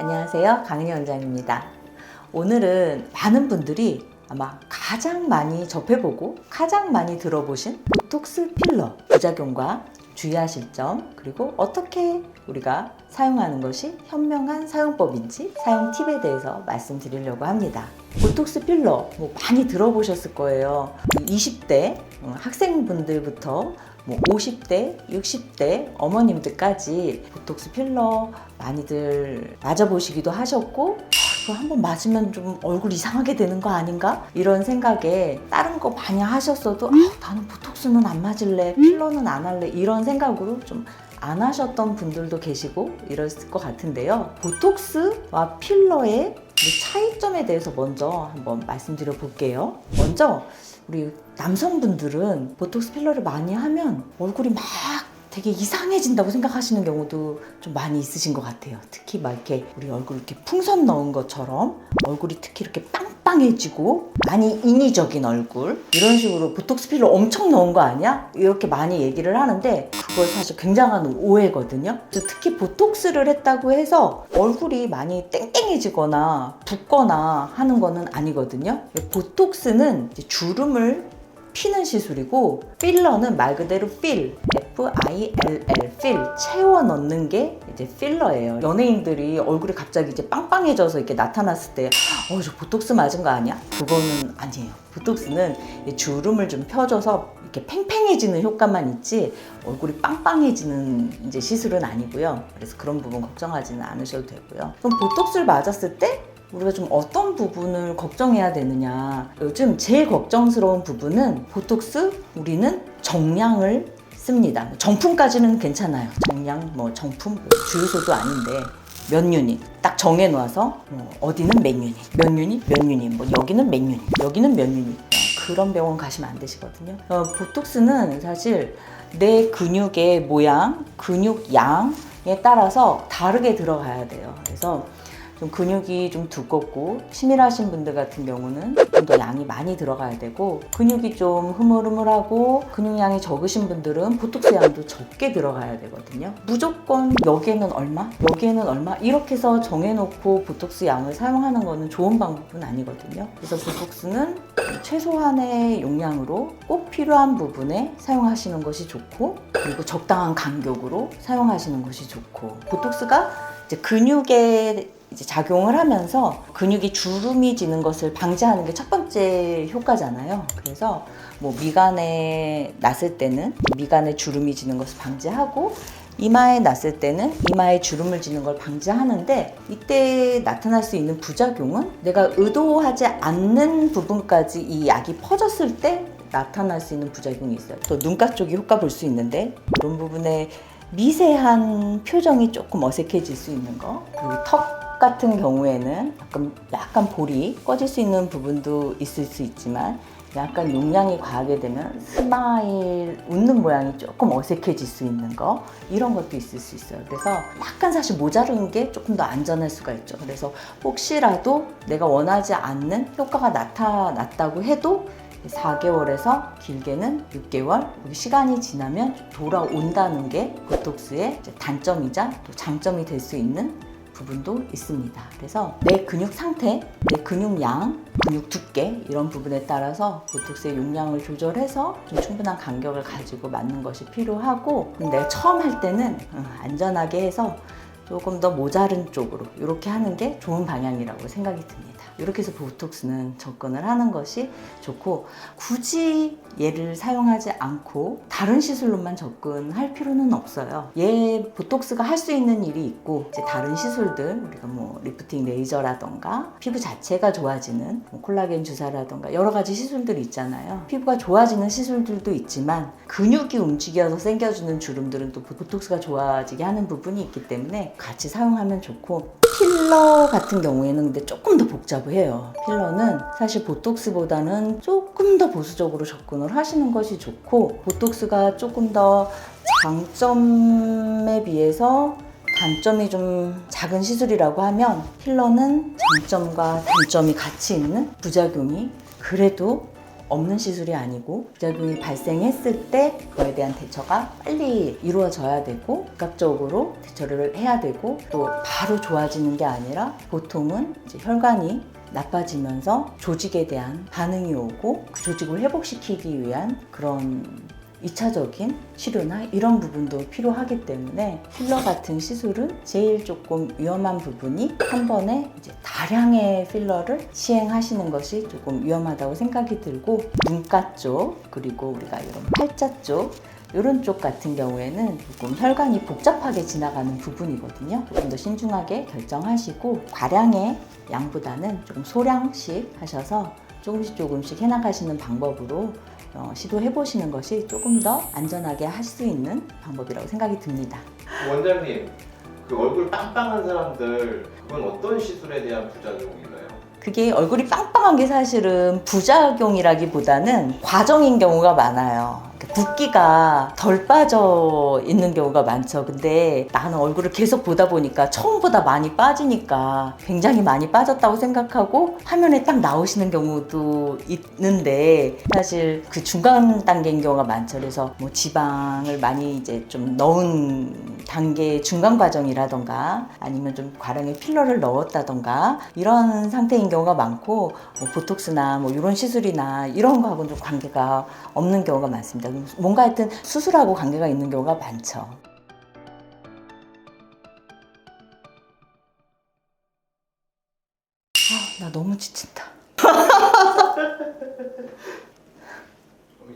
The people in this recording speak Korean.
안녕하세요. 강은희 원장입니다. 오늘은 많은 분들이 아마 가장 많이 접해보고 가장 많이 들어보신 보톡스 필러 부작용과 주의하실 점 그리고 어떻게 우리가 사용하는 것이 현명한 사용법인지 사용 팁에 대해서 말씀드리려고 합니다. 보톡스 필러 뭐 많이 들어보셨을 거예요. 20대 어, 학생분들부터 뭐 50대, 60대 어머님들까지 보톡스 필러 많이들 맞아보시기도 하셨고 이거 한번 맞으면 좀 얼굴 이상하게 되는 거 아닌가? 이런 생각에 다른 거 많이 하셨어도 아, 나는 보톡스는 안 맞을래, 필러는 안 할래 이런 생각으로 좀안 하셨던 분들도 계시고 이랬을 것 같은데요. 보톡스와 필러의 차이점에 대해서 먼저 한번 말씀드려 볼게요. 먼저 우리 남성분들은 보톡스 필러를 많이 하면 얼굴이 막 되게 이상해진다고 생각하시는 경우도 좀 많이 있으신 것 같아요. 특히 막 이렇게 우리 얼굴 이렇게 풍선 넣은 것처럼 얼굴이 특히 이렇게 빵 빵해지고 많이 인위적인 얼굴 이런 식으로 보톡스 필러 엄청 넣은 거 아니야? 이렇게 많이 얘기를 하는데 그거 사실 굉장한 오해거든요. 특히 보톡스를 했다고 해서 얼굴이 많이 땡땡해지거나 붓거나 하는 거는 아니거든요. 보톡스는 주름을 피는 시술이고 필러는 말 그대로 필 F-I-L-L 필 채워 넣는 게 이제 필러예요. 연예인들이 얼굴이 갑자기 이제 빵빵해져서 이렇게 나타났을 때 어, 저 보톡스 맞은 거 아니야? 그거는 아니에요. 보톡스는 이 주름을 좀 펴줘서 이렇게 팽팽해지는 효과만 있지 얼굴이 빵빵해지는 이제 시술은 아니고요. 그래서 그런 부분 걱정하지는 않으셔도 되고요. 그럼 보톡스를 맞았을 때 우리가 좀 어떤 부분을 걱정해야 되느냐. 요즘 제일 걱정스러운 부분은 보톡스 우리는 정량을 씁니다. 정품까지는 괜찮아요. 정량, 뭐 정품, 뭐 주유소도 아닌데 몇 유닛 딱 정해 놓아서 뭐 어디는 몇 유닛, 몇 유닛, 몇 유닛, 뭐 여기는 몇 유닛, 여기는 몇 유닛. 그런 병원 가시면 안 되시거든요. 어, 보톡스는 사실 내 근육의 모양, 근육 양에 따라서 다르게 들어가야 돼요. 그래서 좀 근육이 좀 두껍고 치밀하신 분들 같은 경우는 좀 더 양이 많이 들어가야 되고 근육이 좀 흐물흐물하고 근육량이 적으신 분들은 보톡스 양도 적게 들어가야 되거든요. 무조건 여기에는 얼마, 여기에는 얼마 이렇게 해서 정해놓고 보톡스 양을 사용하는 거는 좋은 방법은 아니거든요. 그래서 보톡스는 최소한의 용량으로 꼭 필요한 부분에 사용하시는 것이 좋고 그리고 적당한 간격으로 사용하시는 것이 좋고 보톡스가 이제 근육에 이제 작용을 하면서 근육이 주름이 지는 것을 방지하는 게 첫 번째 효과잖아요. 그래서 뭐 미간에 났을 때는 미간에 주름이 지는 것을 방지하고 이마에 났을 때는 이마에 주름을 지는 걸 방지하는데 이때 나타날 수 있는 부작용은 내가 의도하지 않는 부분까지 이 약이 퍼졌을 때 나타날 수 있는 부작용이 있어요. 또 눈가 쪽이 효과 볼 수 있는데 그런 부분에 미세한 표정이 조금 어색해질 수 있는 거 그리고 턱 같은 경우에는 약간, 약간 볼이 꺼질 수 있는 부분도 있을 수 있지만 약간 용량이 과하게 되면 스마일 웃는 모양이 조금 어색해질 수 있는 거 이런 것도 있을 수 있어요. 그래서 약간 사실 모자른 게 조금 더 안전할 수가 있죠. 그래서 혹시라도 내가 원하지 않는 효과가 나타났다고 해도 4개월에서 길게는 6개월 시간이 지나면 돌아온다는 게 보톡스의 단점이자 또 장점이 될 수 있는 부분도 있습니다. 그래서 내 근육 상태, 내 근육 양, 근육 두께 이런 부분에 따라서 보톡스의 용량을 조절해서 좀 충분한 간격을 가지고 맞는 것이 필요하고 내가 처음 할 때는 어, 안전하게 해서 조금 더 모자른 쪽으로 이렇게 하는 게 좋은 방향이라고 생각이 듭니다. 이렇게 해서 보톡스는 접근을 하는 것이 좋고 굳이 얘를 사용하지 않고 다른 시술로만 접근할 필요는 없어요. 얘 보톡스가 할 수 있는 일이 있고 이제 다른 시술들 우리가 뭐 리프팅 레이저라던가 피부 자체가 좋아지는 뭐 콜라겐 주사라던가 여러 가지 시술들이 있잖아요. 피부가 좋아지는 시술들도 있지만 근육이 움직여서 생겨주는 주름들은 또 보톡스가 좋아지게 하는 부분이 있기 때문에 같이 사용하면 좋고 필러 같은 경우에는 근데 조금 더 복잡해요. 필러는 사실 보톡스보다는 조금 더 보수적으로 접근을 하시는 것이 좋고 보톡스가 조금 더 장점에 비해서 단점이 좀 작은 시술이라고 하면 필러는 장점과 단점이 같이 있는 부작용이 그래도 없는 시술이 아니고 부작용이 발생했을 때 그거에 대한 대처가 빨리 이루어져야 되고 즉각적으로 대처를 해야 되고 또 바로 좋아지는 게 아니라 보통은 이제 혈관이 나빠지면서 조직에 대한 반응이 오고 그 조직을 회복시키기 위한 그런 2차적인 치료나 이런 부분도 필요하기 때문에 필러 같은 시술은 제일 조금 위험한 부분이 한 번에 이제 다량의 필러를 시행하시는 것이 조금 위험하다고 생각이 들고 눈가 쪽 그리고 우리가 이런 팔자 쪽 이런 쪽 같은 경우에는 조금 혈관이 복잡하게 지나가는 부분이거든요. 조금 더 신중하게 결정하시고 과량의 양보다는 조금 소량씩 하셔서 조금씩 조금씩 해나가시는 방법으로 어, 시도해 보시는 것이 조금 더 안전하게 할 수 있는 방법이라고 생각이 듭니다. 원장님, 그 얼굴 빵빵한 사람들 그건 어떤 시술에 대한 부작용인가요? 그게 얼굴이 빵빵한 게 사실은 부작용이라기보다는 과정인 경우가 많아요. 붓기가 덜 빠져 있는 경우가 많죠. 근데 나는 얼굴을 계속 보다 보니까 처음보다 많이 빠지니까 굉장히 많이 빠졌다고 생각하고 화면에 딱 나오시는 경우도 있는데 사실 그 중간 단계인 경우가 많죠. 그래서 뭐 지방을 많이 이제 좀 넣은 단계 중간 과정이라던가 아니면 좀 과량의 필러를 넣었다던가 이런 상태인 경우가 많고 뭐 보톡스나 뭐 이런 시술이나 이런 거하고는 좀 관계가 없는 경우가 많습니다. 뭔가 하여튼 수술하고 관계가 있는 경우가 많죠. 아, 나 너무 지친다.